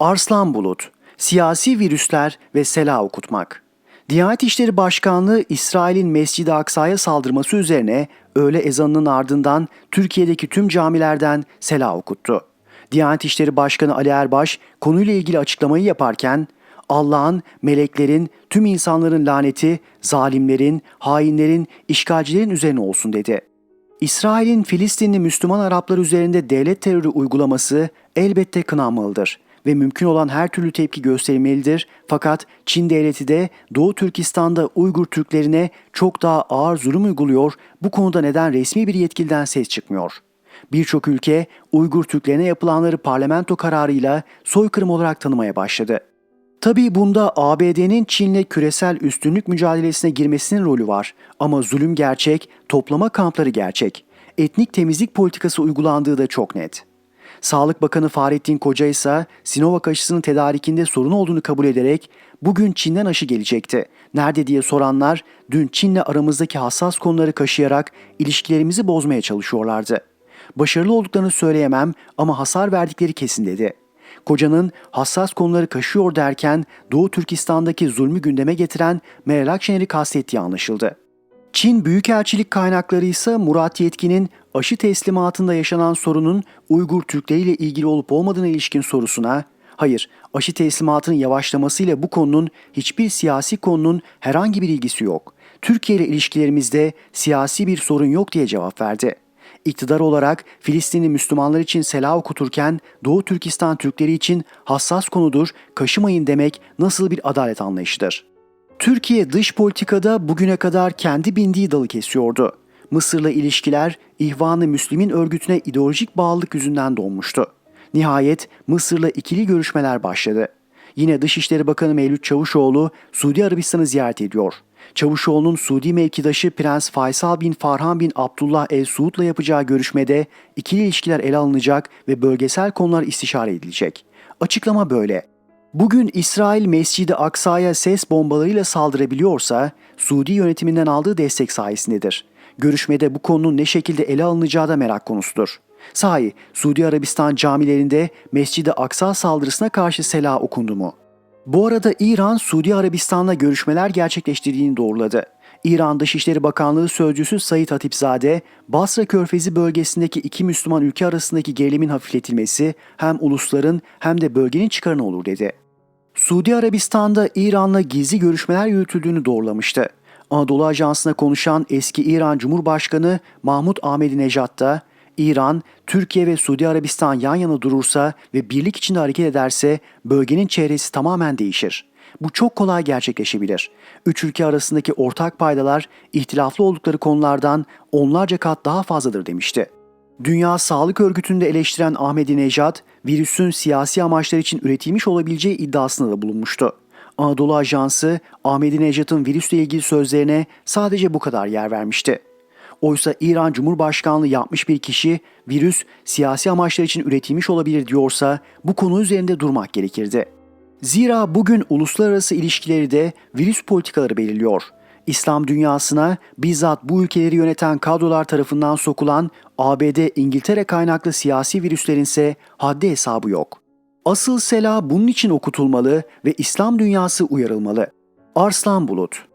Arslan Bulut, siyasi virüsler ve sela okutmak. Diyanet İşleri Başkanlığı İsrail'in Mescid-i Aksa'ya saldırması üzerine öğle ezanının ardından Türkiye'deki tüm camilerden sela okuttu. Diyanet İşleri Başkanı Ali Erbaş konuyla ilgili açıklamayı yaparken Allah'ın, meleklerin, tüm insanların laneti, zalimlerin, hainlerin, işgalcilerin üzerine olsun dedi. İsrail'in Filistinli Müslüman Araplar üzerinde devlet terörü uygulaması elbette kınanmalıdır ve mümkün olan her türlü tepki gösterilmelidir. Fakat Çin devleti de Doğu Türkistan'da Uygur Türklerine çok daha ağır zulüm uyguluyor. Bu konuda neden resmi bir yetkiliden ses çıkmıyor? Birçok ülke Uygur Türklerine yapılanları parlamento kararıyla soykırım olarak tanımaya başladı. Tabii bunda ABD'nin Çin'le küresel üstünlük mücadelesine girmesinin rolü var. Ama zulüm gerçek, toplama kampları gerçek. Etnik temizlik politikası uygulandığı da çok net. Sağlık Bakanı Fahrettin Koca ise Sinovac aşısının tedarikinde sorun olduğunu kabul ederek bugün Çin'den aşı gelecekti. Nerede diye soranlar dün Çin'le aramızdaki hassas konuları kaşıyarak ilişkilerimizi bozmaya çalışıyorlardı. Başarılı olduklarını söyleyemem ama hasar verdikleri kesin dedi. Kocanın hassas konuları kaşıyor derken Doğu Türkistan'daki zulmü gündeme getiren Meral Akşener'i kastettiği anlaşıldı. Çin Büyükelçilik kaynakları ise Murat Yetkin'in aşı teslimatında yaşanan sorunun Uygur Türkleriyle ilgili olup olmadığına ilişkin sorusuna hayır aşı teslimatının yavaşlamasıyla bu konunun hiçbir siyasi konunun herhangi bir ilgisi yok. Türkiye ile ilişkilerimizde siyasi bir sorun yok diye cevap verdi. İktidar olarak Filistinli Müslümanlar için sela okuturken Doğu Türkistan Türkleri için hassas konudur, kaşımayın demek nasıl bir adalet anlayışıdır? Türkiye dış politikada bugüne kadar kendi bindiği dalı kesiyordu. Mısır'la ilişkiler İhvan-ı Müslim'in örgütüne ideolojik bağlılık yüzünden donmuştu. Nihayet Mısır'la ikili görüşmeler başladı. Yine Dışişleri Bakanı Mevlüt Çavuşoğlu Suudi Arabistan'ı ziyaret ediyor. Çavuşoğlu'nun Suudi mevkidaşı Prens Faysal bin Farhan bin Abdullah El Suud'la yapacağı görüşmede ikili ilişkiler ele alınacak ve bölgesel konular istişare edilecek. Açıklama böyle. Bugün İsrail Mescid-i Aksa'ya ses bombalarıyla saldırabiliyorsa Suudi yönetiminden aldığı destek sayesindedir. Görüşmede bu konunun ne şekilde ele alınacağı da merak konusudur. Sahi Suudi Arabistan camilerinde Mescid-i Aksa saldırısına karşı sela okundu mu? Bu arada İran, Suudi Arabistan'la görüşmeler gerçekleştirdiğini doğruladı. İran Dışişleri Bakanlığı Sözcüsü Sayit Hatipzade, Basra Körfezi bölgesindeki iki Müslüman ülke arasındaki gerilimin hafifletilmesi hem ulusların hem de bölgenin çıkarına olur dedi. Suudi Arabistan'da İran'la gizli görüşmeler yürütüldüğünü doğrulamıştı. Anadolu Ajansı'na konuşan eski İran Cumhurbaşkanı Mahmut Ahmedinejad da İran, Türkiye ve Suudi Arabistan yan yana durursa ve birlik içinde hareket ederse bölgenin çehresi tamamen değişir. Bu çok kolay gerçekleşebilir. Üç ülke arasındaki ortak paydalar ihtilaflı oldukları konulardan onlarca kat daha fazladır demişti. Dünya Sağlık Örgütü'nde eleştiren Ahmedinejad, virüsün siyasi amaçlar için üretilmiş olabileceği iddiasında da bulunmuştu. Anadolu Ajansı, Ahmedinejad'ın virüsle ilgili sözlerine sadece bu kadar yer vermişti. Oysa İran Cumhurbaşkanlığı yapmış bir kişi virüs siyasi amaçlar için üretilmiş olabilir diyorsa bu konu üzerinde durmak gerekirdi. Zira bugün uluslararası ilişkileri de virüs politikaları belirliyor. İslam dünyasına bizzat bu ülkeleri yöneten kadrolar tarafından sokulan ABD, İngiltere kaynaklı siyasi virüslerin ise haddi hesabı yok. Asıl sela bunun için okutulmalı ve İslam dünyası uyarılmalı. Arslan Bulut